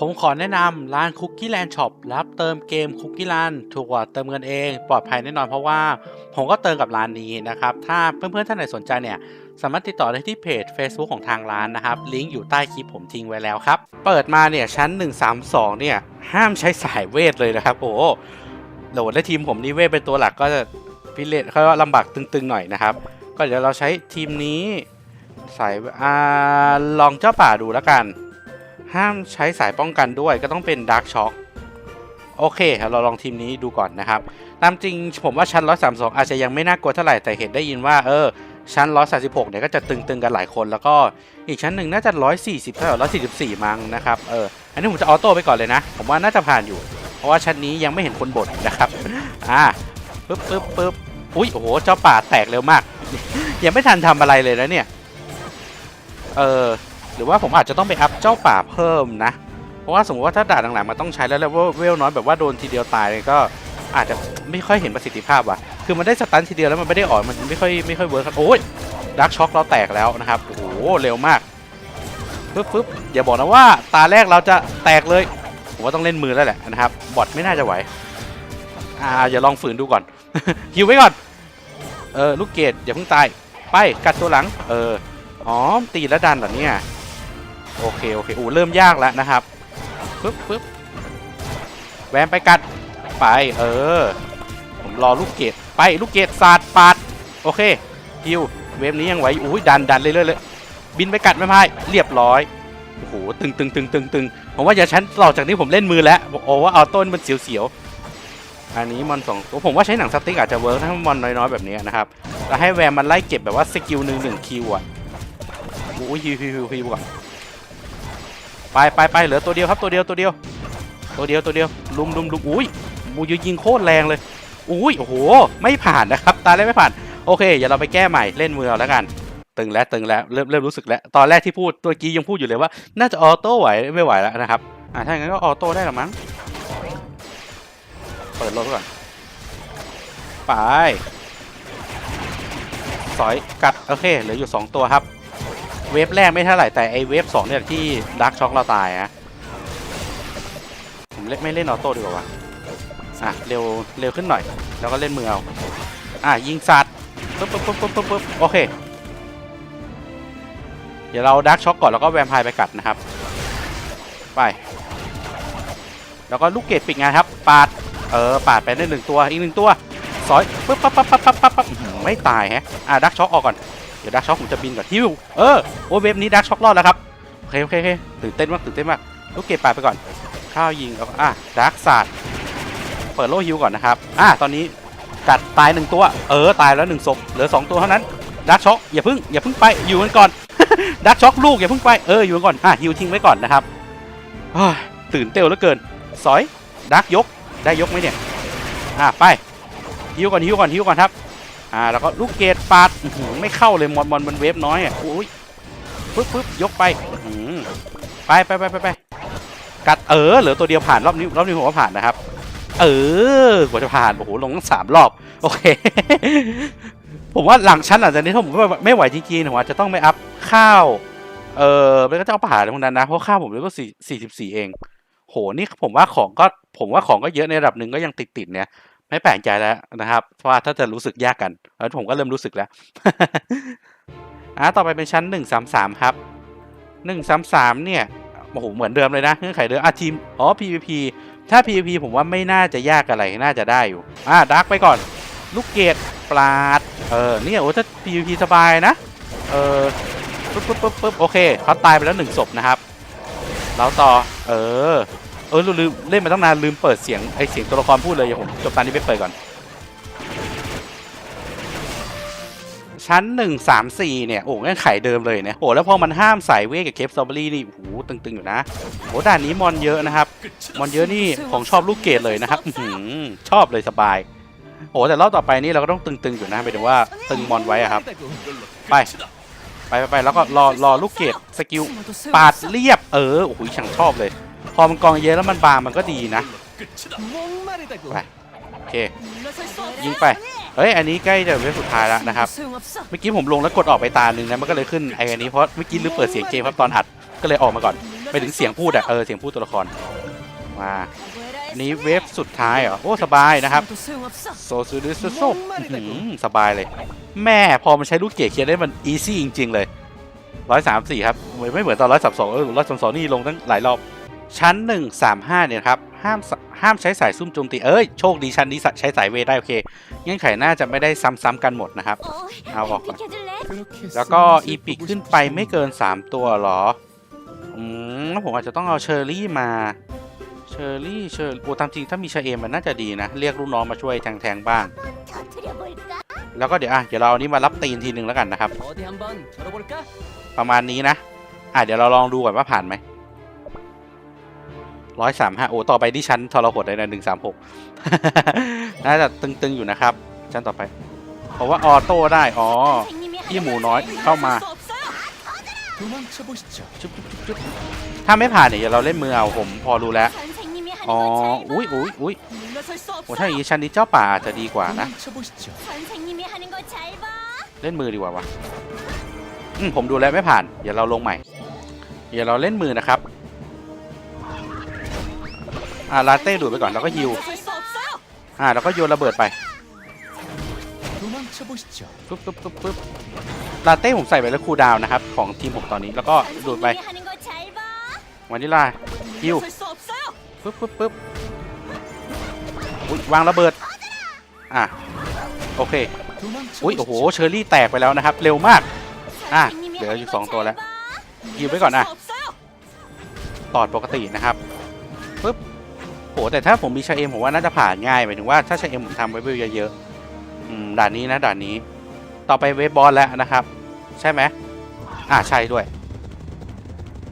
ผมขอแนะนำร้าน Cookie Land Shop รับเติมเกม Cookie Land ถูกกว่าเติมเงินเองปลอดภัยแน่นอนเพราะว่า ผมก็เติมกับร้านนี้นะครับ ถ้าเพื่อนๆท่านไหนสนใจเนี่ย สามารถติดต่อได้ที่เพจ Facebook ของทางร้านนะครับ ลิงก์อยู่ใต้คลิปผมทิ้งไว้แล้วครับ เปิดมาเนี่ย ชั้น 132 เนี่ย ห้ามใช้สายเวทเลยนะครับ โอ้โหโหลดและทีมผมนี่เวทเป็นตัวหลักก็จะพิเรนเขาว่าลำบากตึงๆหน่อยนะครับ ก็เดี๋ยวเราใช้ทีมนี้สายอ่าลองเจ้าป่าดูแล้วกัน ห้ามใช้สายป้องกันด้วยก็ต้องเป็นดาร์กช็อคโอเค เราลองทีมนี้ดูก่อนนะครับ ตามจริงผมว่าชั้น 132 อาจจะยังไม่น่ากลัวเท่าไหร่ แต่เห็นได้ยินว่าเออ ชั้น 136 เนี่ยก็จะตึงๆกันหลายคน แล้วก็อีกชั้นหนึ่งน่าจะ 140เท่าไหร่144 มั้งนะครับ เออ อันนี้ผมจะออโต้ไปก่อนเลยนะ ผมว่าน่าจะผ่านอยู่ เพราะว่าชั้นนี้ยังไม่เห็นคนบ่นนะครับ อ่าปึ๊บปึ๊บปึ๊บอุ้ย โอ้โห เจ้าป่าแตกเร็วมาก ยังไม่ทันทำอะไรเลยนะเนี่ย เออ หรือว่าผมอาจจะต้องไปอัพเจ้าป่าเพิ่มนะ เพราะว่าสมมติว่าถ้าด่านหลังๆมันต้องใช้แล้วแล้วเวลน้อยแบบว่าโดนทีเดียวตายก็อาจจะไม่ค่อยเห็นประสิทธิภาพว่ะ คือมันได้สตันทีเดียวแล้วมันไม่ได้อ่อนมันไม่ค่อยไม่ค่อยเวิร์คครับโอ้ยดักช็อคเราแตกแล้วนะครับ โอ้โหเร็วมากปึ๊บปึ๊บอย่าบอกนะว่าตาแรกเราจะแตกเลยผมว่าต้องเล่นมือแล้วแหละนะครับ บอทไม่น่าจะไหว อ่าอย่าลองฝืนดูก่อนฮิวไว้ก่อน เออลูกเกดอย่าเพิ่งตาย ไปกัดตัวหลัง เอออ๋อตีแล้วดันเหรอเนี่ย โอเคโอเคอูเริ่มยากแล้วนะครับปึ๊บปึ๊บแวมไปกัดไปเออ ผมรอลูกเกดไปลูกเกดสาดปาดโอเคฮิวเวฟนี้ยังไหวอุ้ยดันดันเลยเลยเลยบินไปกัดไม่พายเรียบร้อยโอ้โหตึงตึงตึงตึงตึงผมว่าอย่าชั้นต่อจากนี้ผมเล่นมือแล้วบอกโอ้ว่าเอาต้นมันเสียวๆอันนี้มอนสองตัวผมว่าใช้หนังสติ๊กอาจจะเวิร์กถ้ามอนน้อยๆแบบนี้นะครับแล้วให้แวมมันไล่เก็บแบบว่าสกิลหนึ่งหนึ่งคิวอะโอ้ยฮิวฮิวฮิวฮิวก่อน ไปไปไปเหลือตัวเดียวครับตัวเดียวตัวเดียว ตัวเดียวตัวเดียวลุมลุมลุมอุ้ยมูยยิงโคตรแรงเลยอุ้ยโอ้โห ไม่ผ่านนะครับ ตาแรกไม่ผ่าน โอเคเดี๋ยวเราไปแก้ใหม่เล่นมือเอาแล้วกัน ตึงแล้วตึงแล้วเริ่มเริ่มรู้สึกแล้ว ตอนแรกที่พูดตัวกี้ยังพูดอยู่เลยว่า น่าจะออโต้ไหวไม่ไหวแล้วนะครับอ่าถ้าอย่างนั้นก็ออโต้ได้หรือมั้งเปิดรถก่อนไปสอยกัดโอเคเหลืออยู่ 2 ตัวครับ เวฟแรกไม่เท่าไหร่แต่ไอเวฟสองเนี่ยที่ดักช็อกเราตายอะผมเล่นไม่เล่นออโต้ดีกว่าวะอะเร็วเร็วขึ้นหน่อย แล้วก็เล่นมือเอาอะยิงสัตว์ปุ๊บปุ๊บปุ๊บปุ๊บปุ๊บโอเค เดี๋ยวเราดักช็อกก่อนแล้วก็แวมไพร์ไปกัดนะครับ ไป แล้วก็ลูกเกดปิดงานครับ ปาด เออ ปาดไปได้หนึ่งตัว อีกหนึ่งตัว สอยปึ๊บปั๊บปั๊บปั๊บปั๊บปั๊บไม่ตายฮะ อะดักช็อกออกก่อน ดี๋ยวดักช็อกผมจะบินก่อนฮิวเออโอ้เวฟนี้ดักช็อกรอดแล้วครับโอเคโอเคโอเคตื่นเต้นมากตื่นเต้นมากลูกเกดปาไปก่อนข้าวยิงแล้วอะดักศาสตร์เปิดโล่ฮิวก่อนนะครับอะตอนนี้กัดตายหนึ่งตัวเออตายแล้วหนึ่งศพเหลือสองตัวเท่านั้นดักช็อกอย่าพิ่งอย่าพิ่งไปอยู่กันก่อนดักช็อกลูกอย่าพิ่งไปเอออยู่กันก่อนอะฮิวทิ้งไว้ก่อนนะครับเฮ้ยตื่นเต้นเหลือเกินสอยดักยกได้ยกไหมเนี่ยอะไปฮิวก่อนฮิวก่อนฮิวก่อนครับ อ่าแล้วก็ลูกเกดปาดไม่เข้าเลยมอนมอนมันเวฟน้อยอะอุ้ยปึ๊บปึ๊บยกไปไปไปไปไปไปกัดเออเหลือตัวเดียวผ่านรอบนี้รอบนี้ผมว่าผ่านนะครับ เออกว่าจะผ่านโอ้โหลงตั้งสามรอบโอเค ผมว่าหลังชั้นหลังจากนี้ถ้าผมไม่ไหวจริงๆผมอาจจะต้องไปอัพข้าวเออแล้วก็จะเอาป่าอะไรพวกนั้นนะเพราะข้าวผมเหลยก็สี่สี่สิบสี่เอง โหนี่ผมว่าของก็ผมว่าของก็เยอะในระดับหนึ่งก็ยังติดติดเนี่ย ไม่แปลกใจแล้วนะครับ เพราะว่าถ้าจะรู้สึกยากกันแล้วผมก็เริ่มรู้สึกแล้วอะต่อไปเป็นชั้นหนึ่งสามสามครับหนึ่งสามสามเนี่ยโอ้โหเหมือนเดิมเลยนะเงื่อนไขเดิมอะทีมอ๋อ PVP ถ้า PVP ผมว่าไม่น่าจะยากอะไรน่าจะได้อยู่อะดักไปก่อน ลูกเกดปลาดเออเนี่ยโอ้ถ้า PVP สบายนะเออปึ๊บปึ๊บปึ๊บปึ๊บโอเคเขาตายไปแล้วหนึ่งศพนะครับ เราต่อ เออ ออลืมเล่นมาตั้งนานลืมเปิดเสียงไอเสียงตัวละครพูดเลยเดี๋ยวผมจบตอนนี้ไปเปิดก่อน ชั้นหนึ่งสามสี่เนี่ย โอ้งั้นไขเดิมเลยเนี่ยโอ้แล้วพอมันห้ามใส่เวกับเคปสตรอเบอรี่นี่โอ้โหตึงๆอยู่นะโอ้ด่านนี้มอนเยอะนะครับ มอนเยอะนี่ของชอบลูกเกดเลยนะครับอื้อหือชอบเลยสบายโอ้แต่รอบต่อไปนี่เราก็ต้องตึงๆอยู่นะหมายถึงว่าตึงมอนไว้อะครับ ไปไปไปแล้วก็รอรอลูกเกดสกิลปาดเรียบเออโอ้โหช่างชอบเลย พอมันกองเยอะแล้วมันบางมันก็ดีนะไปโอเคยิงไปเฮ้ยอันนี้ใกล้จะเวฟสุดท้ายแล้วนะครับเมื่อกี้ผมลงแล้วกดออกไปตาหนึ่งนะมันก็เลยขึ้นไอ้อันนี้เพราะเมื่อกี้ลืมเปิดเสียงเกมครับตอนอัดก็เลยออกมาก่อนไปถึงเสียงพูดอะเออเสียงพูดตัวละครมาอันนี้เวฟสุดท้ายเหรอโอ้สบายนะครับโซซูดิสโซสบายเลย แม่พอมันใช้ลูกเกดเคียนได้มันอีซี่จริง ๆ เลยร้อยสามสี่ครับไม่ไม่เหมือนตอนร้อยสามสองเออร้อยสามสองนี่ลงตั้งหลายรอบ ชั้น 135 เนี่ยครับ ห้ามห้ามใช้สายซุ่มโจมตี เอ้ย โชคดีชั้นนี้ใช้สายเวได้โอเค เงื่อนไขน่าจะไม่ได้ซ้ำๆกันหมดนะครับ เอาออกก่อน แล้วก็อีพิกขึ้นไปไม่เกิน 3 ตัวหรอ อืมผมอาจจะต้องเอาเชอร์รี่มา เชอร์รี่ เชอร์โอ้ตามจริงถ้ามีเชเอมมันน่าจะดีนะ เรียกลูกน้องมาช่วยแทงๆบ้าง แล้วก็เดี๋ยวอะ เดี๋ยวเราเอานนี้มารับตีนทีนึงแล้วกันนะครับ ประมาณนี้นะ อะเดี๋ยวเราลองดูก่อนว่าผ่านไหม ร้อยสามห้าโอ้ต่อไปที่ชั้นทรหดเลยนะหนึ่งสามหกน่าจะตึงๆอยู่นะครับ ชั้นต่อไป เพราะว่าออโต้ได้อ๋อพี่หมูน้อยเข้ามาถ้าไม่ผ่านเนี่ยเราเล่นมือเอาผมพอรู้แล้วอ๋ออุ้ยอุ้ยอุ้ยโอ้ถ้าอย่างนี้ชั้นนี้เจ้าป่าจะดีกว่านะ เล่นมือดีกว่าวะผมดูแล้วไม่ผ่าน เดี๋ยวเราลงใหม่ เดี๋ยวเราเล่นมือนะครับ่าลาเต้ดูดไปก่อนแล้วก็ฮิวอ่าแล้วก็โยนระเบิดไปปุ๊บปุ๊บปุ๊บปุ๊บลาเต้ผมใส่ไปแล้วคูดาวนะครับ ของทีมผมตอนนี้แล้วก็ดูดไปวันนี้ลาฮิวปุ๊บปุ๊บปุ๊บวางระเบิดอ่าโอเคอุ้ยโอ้โหเชอร์รี่แตกไปแล้วนะครับ เร็วมากอ่าเหลืออยู่สองตัวแล้วฮิวไปก่อนอะตอดปกตินะครับปุ๊บ โหแต่ถ้าผมมีชาเอ็มผมว่าน่าจะผ่านง่ายหมายถึงว่าถ้าชาเอ็มผมทำเว้เยอะๆอืด่านนี้นะด่านนี้ ต่อไปเว็บบอลแล้วนะครับ ใช่ไหมอ่าใช่ด้วย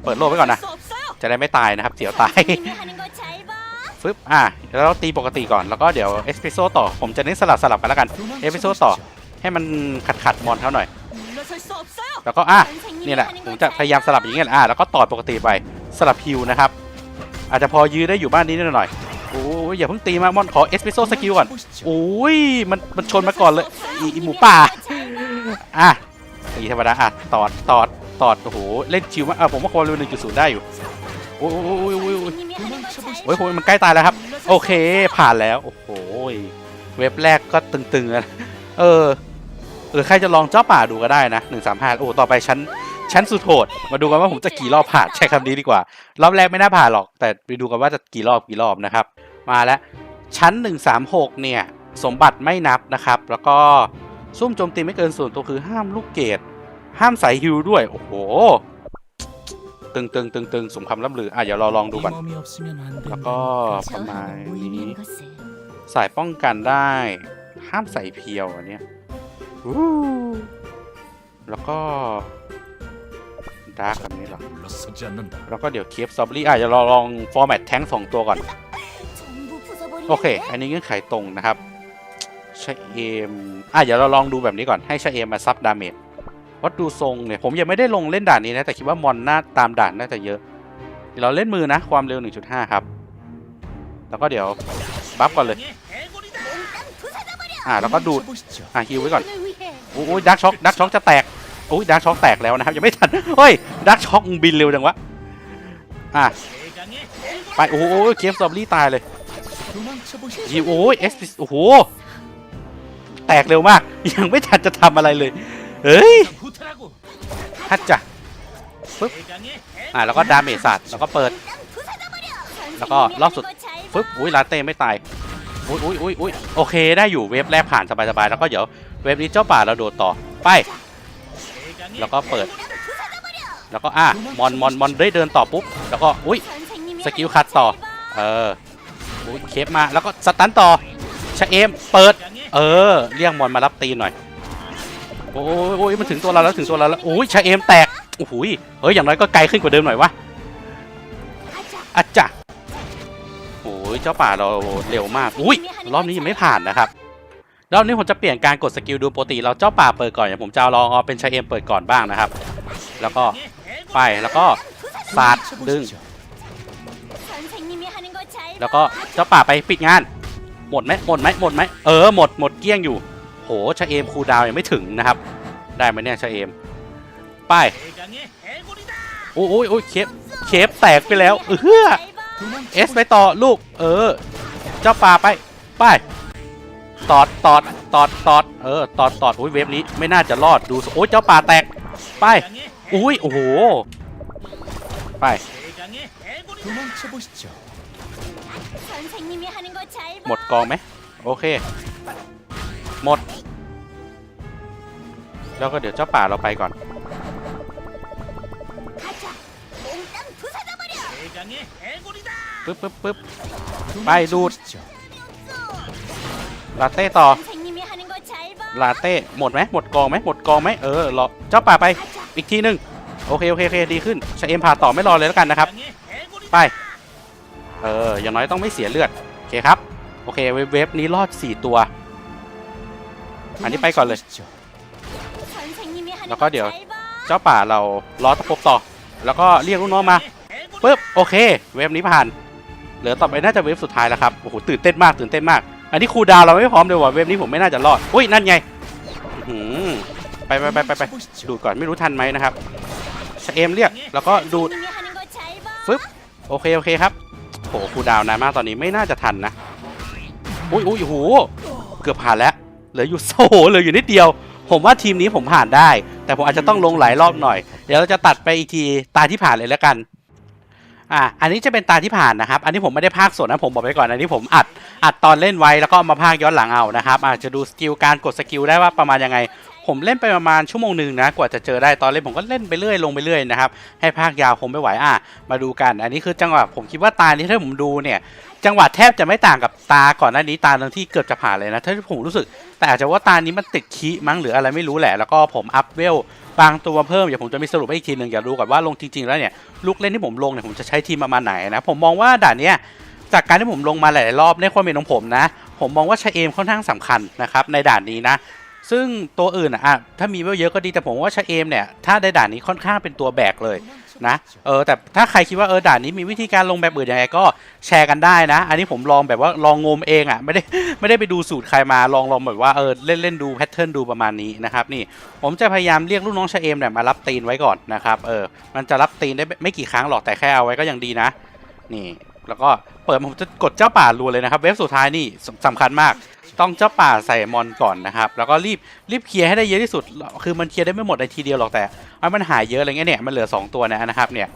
เปิดโลกไว้ก่อนนะ จะได้ไม่ตายนะครับเสียวตายฟึบอ่าแล้วเราตีปกติก่อน แล้วก็เดี๋ยวเอสเปโซ่ต่อ ผมจะเน้นสลับสลับกันแล้วกัน เอสเปโซ่ต่อ ให้มันขัดขัดมอนเท่าหน่อย แล้วก็อะนี่แหละ ผมจะพยายามสลับอย่างเงี้ยอะแล้วก็ต่อปกติไป สลับฮิวนะครับ อาจจะพอยื้อได้อยู่บ้านนี้นิดหน่อยโอ้ยอย่าเพิ่งตีมากมอนขอเอสเปโซสกิลก่อนโอ้ยมันมันชนมาก่อนเลยอีหมูป่าอะอีธรรมดาอะตอดตอดตอดโอ้โหเล่นชิวมากอะผมว่าความเร็วหนึ่งจุดศูนย์ได้อยู่โอ้ยโอ้ยโอ้ยโอ้ยโอ้ยมันใกล้ตายแล้วครับ โอเคผ่านแล้วโอ้โหเว็บแรกก็ตึงๆเออหรือใครจะลองเจ้าป่าดูก็ได้นะหนึ่งสามห้าโอ้ต่อไปชั้น ชั้นสุดโหดมาดูกันว่าผมจะกี่รอบผ่านใช้คำนี้ดีกว่า รอบแรกไม่น่าผ่านหรอก แต่ไปดูกันว่าจะกี่รอบกี่รอบนะครับ มาแล้ว ชั้น 136 เนี่ย สมบัติไม่นับนะครับ แล้วก็ซุ่มโจมตีไม่เกินส่วนตัวคือห้ามลูกเกดห้ามสายฮิวด้วย โอ้โห ตึงตึงตึงตึงสมคำล่ำลือ อะเดี๋ยวเรอลองดูก่อน แล้วก็ประมาณนี้ สายป้องกันได้ ห้ามใส่เพียวอันเนี้ยแล้วก็ ดาร์กแบบนี้หรอ แล้วก็เดี๋ยวเคฟซอบลี่อาจจะลองลองฟอร์แมตแท้งสองตัวก่อน โอเค อันนี้เงื่อนไขตรงนะครับชาเอมอะเดี๋ยวเราลองดูแบบนี้ก่อนให้ชาเอมมาซับดาเมจวัดดูทรงเนี่ยผมยังไม่ได้ลงเล่นด่านนี้นะ แต่คิดว่ามอนน่าตามด่านน่าจะเยอะ เดี๋ยวเราเล่นมือนะ ความเร็ว 1.5 ครับ แล้วก็เดี๋ยวบัฟก่อนเลย อะแล้วก็ดูอะฮิวไว้ก่อน โอ้ยดักช็อกดักช็อกจะแตก โอ้ยดักช็อกแตกแล้วนะครับยังไม่ทันเฮ้ยดักช็อกบินเร็วจังวะอะไปโอ้โหเคฟซอมบี้ตายเลยโอ้ยเอสพีโอ้โหแตกเร็วมาก ยังไม่ทันจะทำอะไรเลยเฮ้ยฮัจจะปึ๊บอะแล้วก็ดาเมจสัตว์แล้วก็เปิด แล้วก็รอบสุดปึ๊บอุ้ยลาเต้ไม่ตายอ้ยอุ้ยอุ้ยอุ้ยโอเคได้อยู่เวฟแรกผ่านสบายๆแล้วก็เดี๋ยวเวฟนี้เจ้าป่าเราโดดต่อไป แล้วก็เปิด แล้วก็อะมอนมอนมอนได้เดินต่อปุ๊บ แล้วก็อุ้ยสกิลคัดต่อ เอออุ้ยเคฟมาแล้วก็สตันต่อชะเอมเปิด เออ เรียกมอนมารับตีหน่อยโอ้ยโอ้ยมันถึงตัวเราแล้วถึงตัวเราแล้วโอ้ยชะเอมแตกโอ้โหยเฮ้ยอย่างน้อยก็ไกลขึ้นกว่าเดิมหน่อยวะอาจจะโอ้ยเจ้าป่าเราเร็วมากอุ้ยรอบนี้ยังไม่ผ่านนะครับ รอบนี้ผมจะเปลี่ยนการกดสกิลดูปกติเราเจ้าป่าเปิดก่อนอย่างผมจะลองเอาเป็นชายเอ็มเปิดก่อนบ้างนะครับ แล้วก็ไปแล้วก็ฟาดดึง แล้วก็เจ้าป่าไปปิดงาน หมดไหมหมดไหมหมดไหมเออหมดหมดเกี้ยงอยู่ โหชายเอ็มคูดาวยังไม่ถึงนะครับ ได้ไหมเนี่ยชายเอ็มไปโอ้ยโอ้ยเคฟเคฟแตกไปแล้วเออเอสไปต่อลูก เออ เจ้าป่าไปไป ตอดตอดตอดตอดเออตอดตอดโอ้ยเวฟนี้ไม่น่าจะรอดดูโอ้ยเจ้าป่าแตกไปอุ้ยโอ้โหไปหมดกองไหมโอเค หมด แล้วก็เดี๋ยวเจ้าป่าเราไปก่อนปึ๊บปึ๊บปึ๊บไปดูด ลาเต้ต่อ ลาเต้หมดไหมหมดกองไหมหมดกองไหมเออรอเจ้าป่าไปอีกทีนึงโอเคโอเคโอเคดีขึ้นชเอ็มผ่าต่อไม่รอเลยแล้วกันนะครับ ไป เอออย่างน้อยต้องไม่เสียเลือดโอเคครับ โอเคเวฟเวฟนี้รอดสี่ตัว อันนี้ไปก่อนเลย แล้วก็เดี๋ยวเจ้าป่าเรารอตะปบต่อ แล้วก็เรียกลูกน้องมาปึ๊บโอเค เวฟนี้ผ่าน เหลือต่อไปน่าจะเวฟสุดท้ายแล้วครับโอ้โหตื่นเต้นมากตื่นเต้นมาก อันนี้ครูดาวเราไม่พร้อมเลยว่ะเวฟนี้ผมไม่น่าจะรอดอุ้ยนั่นไงไปไปไปไปไปดูดก่อนไม่รู้ทันไหมนะครับชเอมเรียกแล้วก็ดูดฟึบโอเคโอเคครับโหครูดาวนานมากตอนนี้ไม่น่าจะทันนะอุ้ยอุ้ยโหเกือบผ่านแล้วเหลืออยู่โซ่เหลืออยู่นิดเดียว ผมว่าทีมนี้ผมผ่านได้ แต่ผมอาจจะต้องลงหลายรอบหน่อย เดี๋ยวเราจะตัดไปอีกทีตาที่ผ่านเลยแล้วกัน อะอันนี้จะเป็นตาที่ผ่านนะครับ อันนี้ผมไม่ได้พากย์สดนะผมบอกไปก่อนอันนี้ผมอัดอัดตอนเล่นไว้แล้วก็เอามาพากย์ย้อนหลังเอานะครับอาจจะดูสกิลการกดสกิลได้ว่าประมาณยังไง ผมเล่นไปประมาณชั่วโมงหนึ่งนะ กว่าจะเจอได้ตอนเล่นผมก็เล่นไปเรื่อยลงไปเรื่อยนะครับ ให้ภาคยาวคงไม่ไหวอะมาดูกัน อันนี้คือจังหวะผมคิดว่าตานี้ถ้าผมดูเนี่ย จังหวะแทบจะไม่ต่างกับตาก่อนหน้านี้ตาหนึ่งที่เกือบจะผ่านเลยนะถ้าผมรู้สึก แต่อาจจะว่าตานี้มันติดคีมั้งหรืออะไรไม่รู้แหละ แล้วก็ผมอัพเวลบางตัวเพิ่มเดี๋ยวผมจะมีสรุปให้อีกทีหนึ่งอย่าดูก่อนว่าลงจริงๆแล้วเนี่ยลูกเล่นที่ผมลงเนี่ยผมจะใช้ทีมประมาณไหนนะผมมองว่าด่านเนี้ยจากการที่ผมลงมาหลายๆรอบในความเห็นของผมนะ ผมมองว่าชาเอมค่อนข้างสำคัญนะครับในด่านนี้นะ ซึ่งตัวอื่นอะอะถ้ามีเวลเยอะก็ดีแต่ผมว่าชาเอมเนี่ยถ้าในด่านนี้ค่อนข้างเป็นตัวแบกเลยนะเออแต่ถ้าใครคิดว่าเออด่านนี้มีวิธีการลงแบบอื่นยังไงก็แชร์กันได้นะ อันนี้ผมลองแบบว่าลองงมเองอะ่ะไม่ได้ไม่ได้ไปดูสูตรใครมาลองลองแบบว่าเออเล่นเล่นดูแพทเทิร์นดูประมาณนี้นะครับนี่ผมจะพยายามเรียกลูกน้องชาเอมเนี่ยมารับตีนไว้ก่อนนะครับเออมันจะรับตีนได้ไม่กี่ครั้งหรอกแต่แค่เอาไว้ก็ยังดีนะ นี่ แล้วก็เปิดผมจะกดเจ้าป่ารัวเลยนะครับ เว็บสุดท้ายนี่สสำคัญมาก ต้องเจ้าป่าใส่มอนก่อนนะครับ แล้วก็รีบรีบเคลียร์ให้ได้เยอะที่สุด คือมันเคลียร์ได้ไม่หมดในทีเดียวหรอกแต่เอามันหายเยอะอะไรเงี้ยเนี่ยมันเหลือ 2 ตัวนยนะครับเนี่ย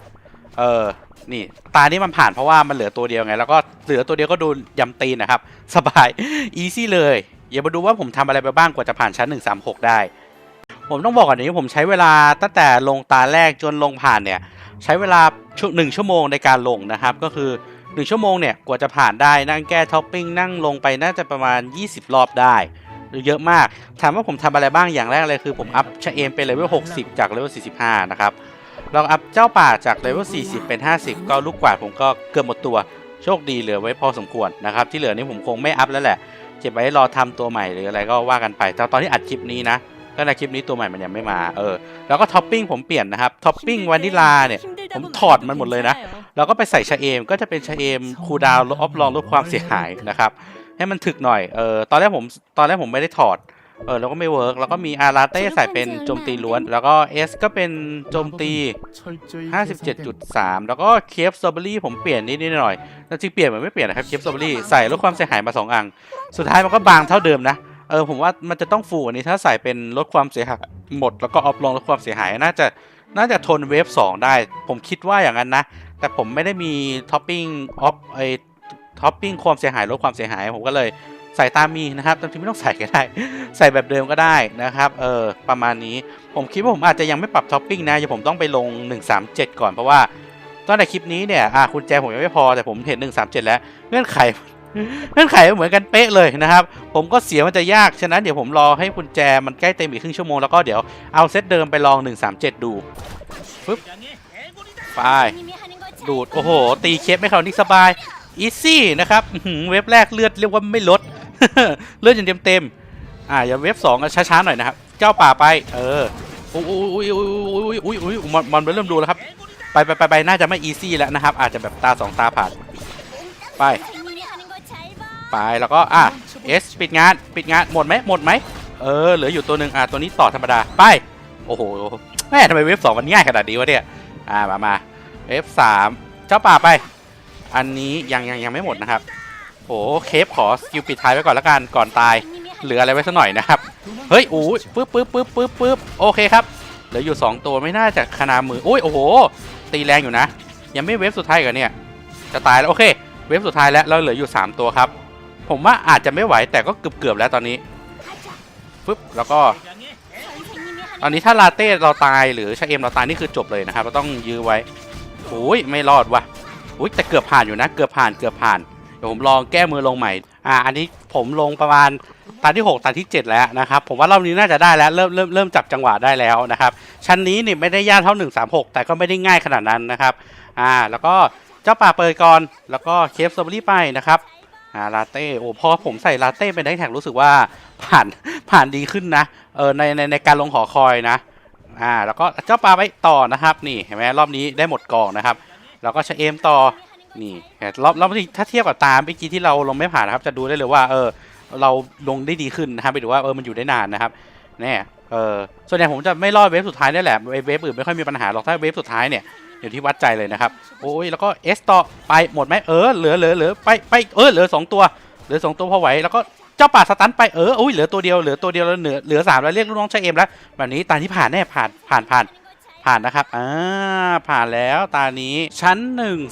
เออนี่ตานี่มันผ่านเพราะว่ามันเหลือตัวเดียวไง แล้วก็เหลือตัวเดียวก็โดนยำตีนนะครับ สบายอีซี่เลยอย่ามาดูว่าผมทำอะไรไปบ้างกว่าจะผ่านชั้น 136 ได้ ผมต้องบอกก่อนนี้ผมใช้เวลาตั้งแต่ลงตาแรกจนลงผ่านเนี่ยใช้เวลาชั่วหนึ่งชั่วโมงในการลงนะครับ ก็คือ 1ชั่วโมงเนี่ยกว่าจะผ่านได้นั่งแก้ท็อปปิ้งนั่งลงไปน่าจะประมาณ 20 รอบได้ หรือเยอะมาก ถามว่าผมทำอะไรบ้างอย่างแรกเลยคือผมอัพชะเอมเป็นเลเวล60 จากเลเวล45 นะครับลองอัพเจ้าป่าจากเลเวล40 เป็น 50 ก็ลูกกวาดผมก็เกือบหมดตัว โชคดีเหลือไว้พอสมควรนะครับที่เหลือนี่ผมคงไม่อัพแล้วแหละเก็บไว้รอทำตัวใหม่หรืออะไรก็ว่ากันไปแต่ตอนที่อัดคลิปนี้นะ ก็ในคลิปนี้ตัวใหม่มันยังไม่มาเออแล้วก็ท็อปปิ้งผมเปลี่ยนนะครับท็อปปิ้งวานิลาเนี่ยผมถอดมันหมดเลยนะแล้วก็ไปใส่ชาเอมก็จะเป็นชาเอมคูดาวออฟลองลดความเสียหายนะครับให้มันถึกหน่อยเออตอนแรกผมตอนแรกผมไม่ได้ถอดเออแล้วก็ไม่เวิร์กแล้วก็มีอาราเต้ใส่เป็นโจมตีล้วน แล้วก็เอสก็เป็นโจมตี 57.3 แล้วก็เคฟสตรอเบอรี่ผมเปลี่ยนนิดหน่อยจริงเปลี่ยนเหมือนไม่เปลี่ยนนะครับเคฟสตรอเบอรี่ใส่ลดความเสียหายมา 2 อัง สุดท้ายมันก็บางเท่าเดิมนะ เออผมว่ามันจะต้องฟูกว่านี้ถ้าใส่เป็นลดความเสียหายหมดแล้วก็ออฟลองลดความเสียหายน่าจะน่าจะทนเวฟ2ได้ ผมคิดว่าอย่างนั้นนะ แต่ผมไม่ได้มีท็อปปิ้งออฟไอท็อปปิ้งความเสียหายลดความเสียหาย ผมก็เลยใส่ตามมีนะครับจริงๆไม่ต้องใส่ก็ได้ ใส่แบบเดิมก็ได้นะครับ เออประมาณนี้ ผมคิดว่าผมอาจจะยังไม่ปรับท็อปปิ้งนะเดี๋ยวผมต้องไปลง 137 ก่อนเพราะว่าตอนในคลิปนี้เนี่ยอะคุณแจผมยังไม่พอแต่ผมเห็น 137 แล้วเงื่อนไข เงื่อนไขเหมือนกันเป๊ะเลยนะครับ ผมก็เสียมันจะยากฉะนั้นเดี๋ยวผมรอให้คุณแจมันใกล้เต็มอีกครึ่งชั่วโมงแล้วก็เดี๋ยวเอาเซตเดิมไปลอง 137 ดูไปดูด โอ้โห ตีเคปไม่เขานี่สบายอีซี่นะครับเว็บแรกเลือดเรียกว่าไม่ลด เลือดอย่างเต็มเต็มอ่าอย่าเว็บสองช้าๆหน่อยนะครับ เจ้าป่าไป เอออุ้ยอุ้ยอุ้ยอุ้ยอุ้ยอุ้ยอุ้ยมันมันเริ่มดูแล้วครับไปไปไปไปน่าจะไม่อีซี่แล้วนะครับ อาจจะแบบตาสองตาผ่านไป ไปแล้วก็อะเอสปิดงานปิดงานหมดไหมหมดไหมเออเหลืออยู่ตัวหนึ่งอะตัวนี้ต่อธรรมดาไปโอ้โหแม่ทำไมเวฟสองมันง่ายขนาดนี้วะเนี่ยอ่ามามาเวฟสามเจ้าป่าไป อันนี้ยังยังยังไม่หมดนะครับโอ้เคฟขอสกิลปิดท้ายไว้ก่อนละกันก่อนตาย เหลืออะไรไว้สักหน่อยนะครับเฮ้ยอู้ปึ๊บปึ๊บปึ๊บปึ๊บปึ๊บโอเคครับเหลืออยู่ 2 ตัวไม่น่าจะขนามืออุ้ยโอ้โห ตีแรงอยู่นะ ยังไม่เวฟสุดท้ายกันเนี่ย จะตายแล้วโอเค เวฟสุดท้ายแล้วเราเหลืออยู่ 3 ตัวครับ ผมว่าอาจจะไม่ไหวแต่ก็เกือบเกือบแล้วตอนนี้ปึ๊บแล้วก็ตอนนี้ถ้าลาเต้เราตายหรือชาเอมเราตายนี่คือจบเลยนะครับเราต้องยื้อไว้โอ้ยไม่รอดว่ะโอ้ยแต่เกือบผ่านอยู่นะ เกือบผ่านเกือบผ่านเดี๋ยวผมลองแก้มือลงใหม่อ่าอันนี้ผมลงประมาณตาที่ 6ตาที่ 7 แล้วนะครับผมว่ารอบนี้น่าจะได้แล้วเริ่มเริ่มเริ่มจับจังหวะได้แล้วนะครับชั้นนี้นี่ไม่ได้ยากเท่า 136 แต่ก็ไม่ได้ง่ายขนาดนั้นนะครับอ่าแล้วก็เจ้าป่าเปิดก่อนแล้วก็เคฟสตรอเบอรี่ไปนะครับ อ่าลาเต้โอ้พอผมใส่ลาเต้เป็นได้แท็กรู้สึกว่าผ่านผ่านดีขึ้นนะเออในในในการลงหอคอยนะอ่าแล้วก็เจ้าปลาไปต่อนะครับนี่เห็นไหมรอบนี้ได้หมดกองนะครับ แล้วก็ชะเอมต่อนี่รอบรอบที่ถ้าเทียบกับตามเมื่อกี้ที่เราลงไม่ผ่านนะครับ จะดูได้เลยว่าเออเราลงได้ดีขึ้นนะครับไปดูว่าเออมันอยู่ได้นานนะครับแน่เออส่วนใหญ่ผมจะไม่รอดเวฟสุดท้ายนี่แหละเวฟเวฟอื่นไม่ค่อยมีปัญหาหรอกถ้าเวฟสุดท้ายเนี่ย อยู่ที่วัดใจเลยนะครับ โอ้ยแล้วก็เอสต่อไปหมดไหมเออเหลือเหลือเหลือไปไปเออเหลือสองตัว เหลือสองตัวพอไหวแล้วก็เจ้าป่าสตันไปเอออุ้ยเหลือตัวเดียวเหลือตัวเดียวแล้วเหลือเหลือสามแล้วเรียกลูกน้องชะเอ็มแล้วแบบนี้ตาที่ผ่านแน่ผ่านผ่านผ่านผ่านนะครับ อ่า ผ่านแล้ว ตานี้ชั้น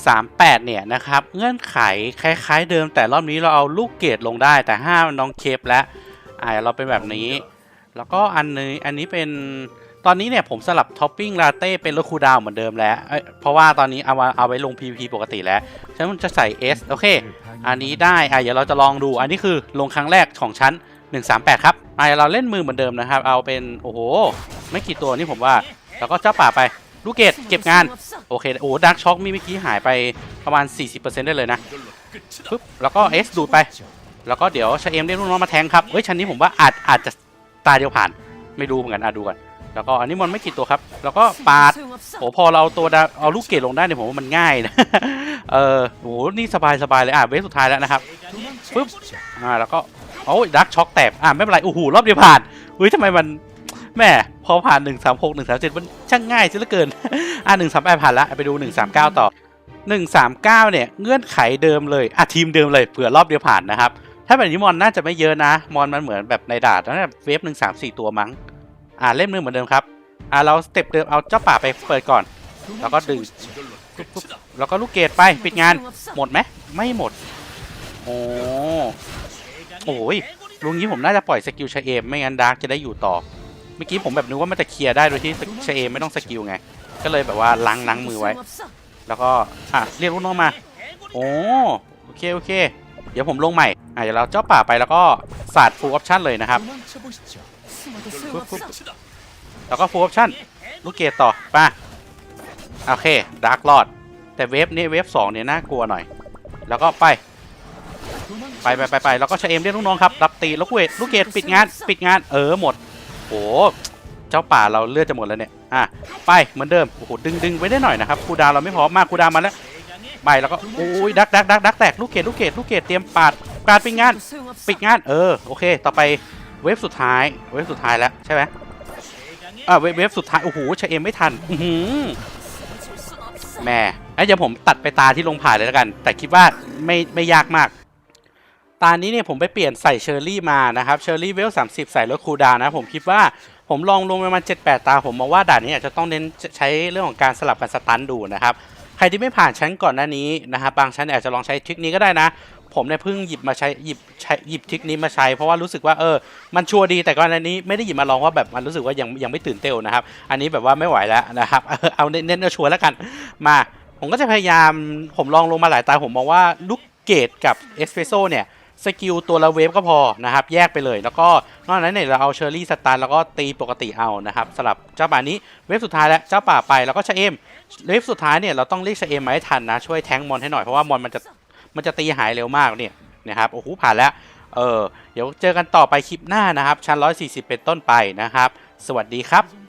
138 เนี่ยนะครับ เงื่อนไขคล้าย ๆ เดิมแต่รอบนี้เราเอาลูกเกดลงได้แต่ห้ามน้องเคปและอ่า เราเป็นแบบนี้ แล้วก็อันนี้ อันนี้เป็น ตอนนี้เนี่ยผมสลับท็อปปิ้งลาเต้เป็นรถคูดาวเหมือนเดิมแล้วเพราะว่าตอนนี้เอาเอาไว้ลง PVP ปกติแล้วฉันจะใส่ S โอเค อันนี้ได้อะเดี๋ยวเราจะลองดู อันนี้คือลงครั้งแรกของชั้น 138 ครับอะเราเล่นมือเหมือนเดิมนะครับ เอาเป็นโอ้โห ไม่กี่ตัวนี่ผมว่า แล้วก็เจ้าป่าไปลูกเกดเก็บงาน โอเคโอ้ดักช็อกมีเมื่อกี้หายไปประมาณ 40%ได้เลยนะปึ๊บแล้วก็ S ดูดไป แล้วก็เดี๋ยวชาเอมเรียกลูกน้องมาแทงครับเฮ้ยชั้นนี้ผมว่าอาจอาจจะตาเดียวผ่านไม่รู้เหมือนกันอะดูกัน แล้วก็อันนี้มันไม่กี่ตัวครับ แล้วก็ปาดโอ้พอเราเอาตัวดเอาลูกเกดลงได้เนี่ยผมว่ามันง่ายนะ เออโหนี่สบายสบายเลยอะเวฟสุดท้ายแล้วนะครับปึ๊บอ่าแล้วก็โอ้ดักช็อกแตกอ่าไม่เป็นไรโอ้โหรอบเดียวผ่านเฮ้ยทำไมมันแม่พอผ่าน 1 3 6 1 3 7 มันช่างง่ายซะเหลือเกิน อ่า1 3 8ผ่านแล้วไปดู 1 3 9 ต่อ 1 3 9 เนี่ย เงื่อนไขเดิมเลย อะ ทีมเดิมเลยเผื่อรอบเดียวผ่านนะครับ ถ้าแบบนี้มอนน่าจะไม่เยอะนะ มอนมันเหมือนแบบในดาดแล้วแบบเวฟหนึ่งสามสี่ตัวมั้ง อ่าเล่มนึงเหมือนเดิมครับอ่าเราสเต็ปเดิมเอาเจ้าป่าไปเปิดก่อน แล้วก็ดึงแล้วก็ลูกเกดไปปิดงานหมดไหมไม่หมด โอ้โอยลุงนี้ผมน่าจะปล่อยสกิลเชเอมไม่งั้นดาร์กจะได้อยู่ต่อเมื่อกี้ผมแบบนึกว่ามันจะเคลียร์ได้โดยที่เชเอมไม่ต้องสกิลไง ก็เลยแบบว่าล้างล้งมือไว้ แล้วก็อะเรียกลูกน้องมา โอ้โอเคโอเค เดี๋ยวผมลงใหม่อะเดี๋ยวเราเจ้าป่าไปแล้วก็ศาสตร์ฟูลออปชั่นเลยนะครับ ปึ๊บปึ๊บแล้วก็ฟูลออปชั่นลูกเกดต่อป่ะโอเคดาร์กรอดแต่เวฟนี้เวฟสองเนี่ยน่ากลัวหน่อย แล้วก็ไปไปไปไปไปแล้วก็เชเอมเรียกลูกน้องครับรับตีล้วกูเวทลูกเกดปิดงานปิดงานเออหมดโอ้เจ้าป่าเราเลือดจะหมดแล้วเนี่ยอะไปเหมือนเดิมโอ้โหดึงดึงไว้ได้หน่อยนะครับคูดาเราไม่พอมากคูดามาแล้วไปแล้วก็โอ้ยดักดักดักดักแตกลูกเกดลูกเกดลูกเกดเตรียมปาดปาดปิดงานปิดงานเออโอเค ต่อไป เวฟสุดท้าย เวฟสุดท้ายแล้วใช่ไหมอ่าเวฟเวฟสุดท้าย โอ้โหชาเอมไม่ทัน อือหือแหม่ไอ้ยเดี๋ยวผมตัดไปตาที่ลงผ่านเลยแล้วกัน แต่คิดว่าไม่ไม่ยากมาก ตานี้เนี่ยผมไปเปลี่ยนใส่เชอร์รี่มานะครับ เชอร์รี่เวล30ใส่รถคูลดาวน์นะ ผมคิดว่าผมลองลงประมาณ7-8ตา ผมมองว่าด่านนี้อาจจะต้องเน้นใช้เรื่องของการสลับกันสตันดูนะครับ ใครที่ไม่ผ่านชั้นก่อนหน้านี้นะครับบางชั้นอาจจะลองใช้ทริคนี้ก็ได้นะ ผมเนี่ยเพิ่งหยิบมาใช้หยิบใช้หยิบทริคนี้มาใช้ เพราะว่ารู้สึกว่าเออมันชัวร์ดีแต่ก่อนหน้านี้ไม่ได้หยิบมาลองว่าแบบมันรู้สึกว่ายังยังไม่ตื่นเต้นนะครับ อันนี้แบบว่าไม่ไหวแล้วนะครับเอาเน้นๆเอาชัวร์แล้วกันมา ผมก็จะพยายามผมลองลงมาหลายตาผมมองว่าลูกเกดกับเอสเปรสโซ่เนี่ยสกิลตัวละเวฟก็พอนะครับแยกไปเลย แล้วก็นอกจากนั้นเนี่ยเราเอาเชอร์รี่สตาร์แล้วก็ตีปกติเอานะครับสลับเจ้าป่านี้เวฟสุดท้ายแล้วเจ้าป่าไปแล้วก็ชะเอมเวฟสุดท้ายเนี่ยเราต้องเรียกชะเอมมาให้ทันนะช่วยแทงมอนให้หน่อยเพราะว่ามอนมันจะ มันจะตีหายเร็วมากเนี่ยนะครับโอ้โหผ่านแล้วเออเดี๋ยวเจอกันต่อไปคลิปหน้านะครับชั้น140 เป็นต้นไปนะครับ สวัสดีครับ